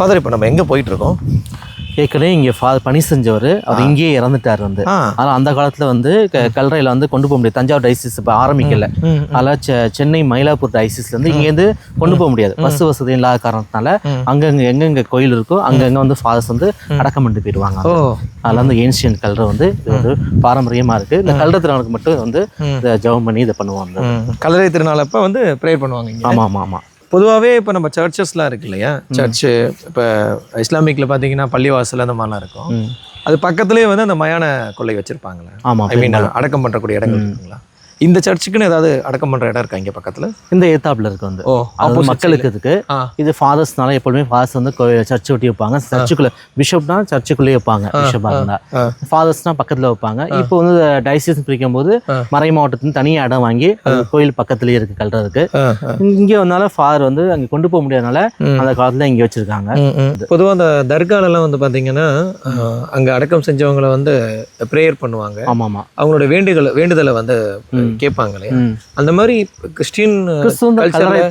Father இப்போ நம்ம எங்கே போயிட்டு இருக்கோம் ஏற்கனவே இங்கே ஃபா பணி செஞ்சவர் அவர் இங்கேயே இறந்துட்டார் வந்து. ஆ. அதனால் அந்த காலத்தில் வந்து க கல்லறையில் வந்து கொண்டு போக முடியாது. தஞ்சாவூர் டைசிஸ் இப்போ ஆரம்பிக்கல. செ சென்னை மயிலாப்பூர் டைசிஸ்லேருந்து இங்கேருந்து கொண்டு போக முடியாது. பஸ் வசதி இல்லாத காரணத்தினால அங்கங்கே எங்கெங்கே கோயில் இருக்கோ அங்கங்கே வந்து ஃபாதர்ஸ் வந்து அடக்கம் பண்ணிட்டு போயிடுவாங்க அதில் வந்து ஏன்ஷியன் கல்றை வந்து இது வந்து பாரம்பரியமாக இருக்குது இந்த கல்ற திருநாளுக்கு மட்டும் வந்து இதை ஜெபம் பண்ணி இதை பண்ணுவாங்க. கல்லறை திருநாள் அப்போ வந்து ப்ரேயர் பண்ணுவாங்க ஆமாம் ஆமாம் ஆமாம் பொதுவாகவே இப்போ நம்ம சர்ச்சஸ்லாம் இருக்கு இல்லையா? சர்ச்சு இப்போ இஸ்லாமிக்கில் பார்த்தீங்கன்னா பள்ளிவாசல் அந்த மாதிரிலாம் இருக்கும். அது பக்கத்துலேயே வந்து அந்த மயான கொள்ளை வச்சிருப்பாங்களே. ஆமாம் ஐ மீன் அடக்கம் பண்ணுறக்கூடிய இடங்கள் இருக்குங்களா? இந்த சர்ச்சுக்குன்னு ஏதாவது அடக்கம் பண்ணுற இடம் இருக்கா இங்கே பக்கத்தில்? இந்த ஏத்தாப்புல இருக்கு வந்து. ஓ அது மக்களுக்கு இதுக்கு இது ஃபாதர்ஸ்னால எப்பொழுதுமே ஃபாதர்ஸ் வந்து சர்ச் ஒட்டி வைப்பாங்க. சர்ச்சுக்குள்ள பிஷப்னா சர்ச்சுக்குள்ளேயே வைப்பாங்க பிஷப்பாக. ஃபாதர்ஸ்னா பக்கத்துல வைப்பாங்க. இப்போ வந்து டைசிஸ் பிரிக்கும் போது. மறை மாவட்டத்துல தனியாக இடம் வாங்கி கோயில் பக்கத்துலயே இருக்கு கல்றதுக்கு. இங்கே வந்தாலும் ஃபாதர் வந்து அங்கே கொண்டு போக முடியாதனால அந்த காலத்துல இங்கே வச்சிருக்காங்க. பொதுவாக அந்த தர்காலெல்லாம் வந்து பார்த்தீங்கன்னா அங்கே அடக்கம் செஞ்சவங்களை வந்து ப்ரேயர் பண்ணுவாங்க. ஆமா ஆமா அவங்களோட வேண்டுதலை வேண்டுதலை வந்து கேட்பாங்க இல்லையா? ம். அந்த மாதிரி கிறிஸ்டின் கிறிஸ்துவ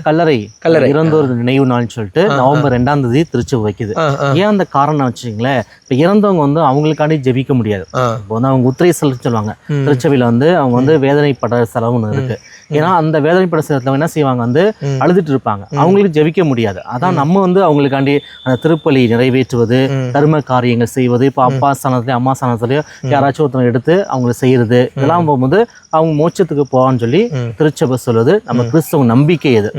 கல்லறை கல்லறை. இறந்தோர் நினைவு நாள்னு சொல்லிட்டு நவம்பர் ரெண்டாம் தேதி திருச்சி வைக்குது. ஏன் அந்த காரணம் வச்சுங்களேன் இப்போ இறந்தவங்க வந்து அவங்களுக்காண்டி ஜெபிக்க முடியாது. இப்போ வந்து அவங்க உத்திரைசல் சொல்லுவாங்க. திருச்சபையில் வந்து அவங்க வந்து வேதனைப்பட செலவுன்னு இருக்கு. ஏன்னா அந்த வேதனைப்பட செலத்துல என்ன செய்வாங்க? வந்து. அழுதுட்டு இருப்பாங்க. அவங்களுக்கு ஜெபிக்க முடியாது. அதான் நம்ம வந்து அவங்களுக்காண்டி அந்த திருப்பலி நிறைவேற்றுவது. தர்ம காரியங்கள் செய்வது இப்போ அப்பா ஸ்தானத்துலயோ அம்மா ஸ்தானத்துலயோ யாராச்சும் ஒருத்தவங்க எடுத்து அவங்களை செய்யறது இதெல்லாம் போகும்போது அவங்க மோட்சத்துக்கு போவான்னு சொல்லி. திருச்சபை சொல்லுது நம்ம கிறிஸ்தவ நம்பிக்கை இது.